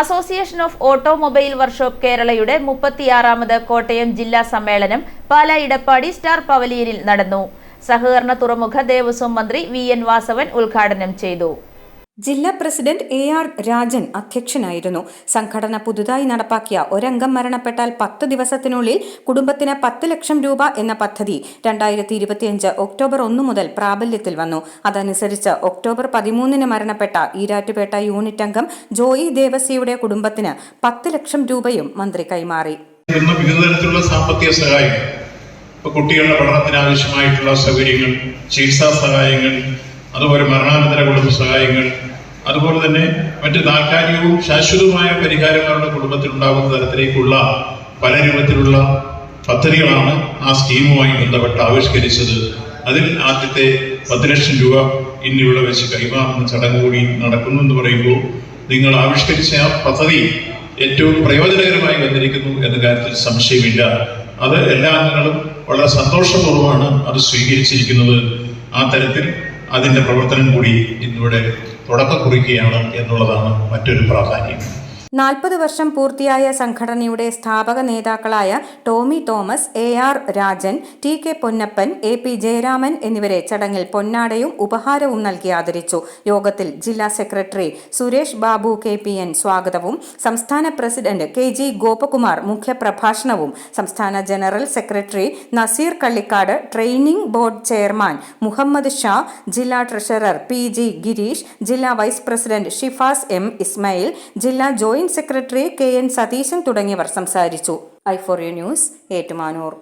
Association of automobile workshop കേരളയുടെ മുപ്പത്തിയാറാമത് കോട്ടയം ജില്ലാ സമ്മേളനം പാല ഇടപ്പാടി സ്റ്റാർ പവലിയനിൽ നടന്നു. സഹകരണ തുറമുഖ ദേവസ്വം മന്ത്രി വി എൻ വാസവൻ ഉദ്ഘാടനം ചെയ്തു. ജില്ലാ പ്രസിഡന്റ് എ ആർ രാജൻ അധ്യക്ഷനായിരുന്നു. സംഘടന പുതുതായി നടപ്പാക്കിയ ഒരംഗം മരണപ്പെട്ടാൽ പത്ത് ദിവസത്തിനുള്ളിൽ കുടുംബത്തിന് പത്ത് ലക്ഷം രൂപ എന്ന പദ്ധതി രണ്ടായിരത്തി ഇരുപത്തിയഞ്ച് ഒക്ടോബർ ഒന്ന് മുതൽ പ്രാബല്യത്തിൽ വന്നു. അതനുസരിച്ച് ഒക്ടോബർ പതിമൂന്നിന് മരണപ്പെട്ട ഈരാറ്റുപേട്ട യൂണിറ്റ് അംഗം ജോയി ദേവസിയുടെ കുടുംബത്തിന് പത്ത് ലക്ഷം രൂപയും മന്ത്രി കൈമാറി. വിവിധ സാമ്പത്തിക സഹായം കുട്ടികളുടെ പഠനത്തിന് ആവശ്യമായിട്ടുള്ള സൗകര്യങ്ങൾ ചികിത്സാ സഹായങ്ങൾ അതുപോലെ മരണാനന്തര കുടുംബ സഹായങ്ങൾ അതുപോലെ തന്നെ മറ്റ് താൽക്കാലികവും ശാശ്വതവുമായ പരിഹാരങ്ങളുടെ കുടുംബത്തിൽ ഉണ്ടാകുന്ന തരത്തിലേക്കുള്ള പല രൂപത്തിലുള്ള പദ്ധതികളാണ് ആ സ്കീമുമായി ബന്ധപ്പെട്ട് ആവിഷ്കരിച്ചത്. അതിൽ ആദ്യത്തെ പത്ത് ലക്ഷം രൂപ ഇന്നിവിടെ വെച്ച് കൈമാറുന്ന ചടങ്ങ് കൂടി നടക്കുന്നു എന്ന് പറയുമ്പോൾ നിങ്ങൾ ആവിഷ്കരിച്ച ആ പദ്ധതി ഏറ്റവും പ്രയോജനകരമായി വന്നിരിക്കുന്നു എന്ന കാര്യത്തിൽ സംശയമില്ല. അത് എല്ലാ അംഗങ്ങളും വളരെ സന്തോഷപൂർവമാണ് അത് സ്വീകരിച്ചിരിക്കുന്നത്. ആ തരത്തിൽ അതിന്റെ പ്രവർത്തനം കൂടി ഇന്നിവിടെ തുടക്കം കുറിക്കുകയാണ് എന്നുള്ളതാണ് മറ്റൊരു പ്രാധാന്യം. നാൽപ്പത് വർഷം പൂർത്തിയായ സംഘടനയുടെ സ്ഥാപക നേതാക്കളായ Tomy Thomas A R Rajan T K Ponnappan A P Jayaraman എന്നിവരെ ചടങ്ങിൽ പൊന്നാടയും ഉപഹാരവും നൽകി ആദരിച്ചു. യോഗത്തിൽ ജില്ലാ secretary Suresh Babu K P N സ്വാഗതവും സംസ്ഥാന പ്രസിഡന്റ് കെ ജി ഗോപകുമാർ മുഖ്യപ്രഭാഷണവും സംസ്ഥാന general secretary Naseer Kallikkad training board chairman Muhammad Shah ജില്ലാ ട്രഷറർ പി ജി ഗിരീഷ് ജില്ലാ vice president Shifas M Ismail ജില്ലാ joint secretary K N Satheeshan തുടങ്ങിയവർ സംസാരിച്ചു. I for U news Ettumanoor.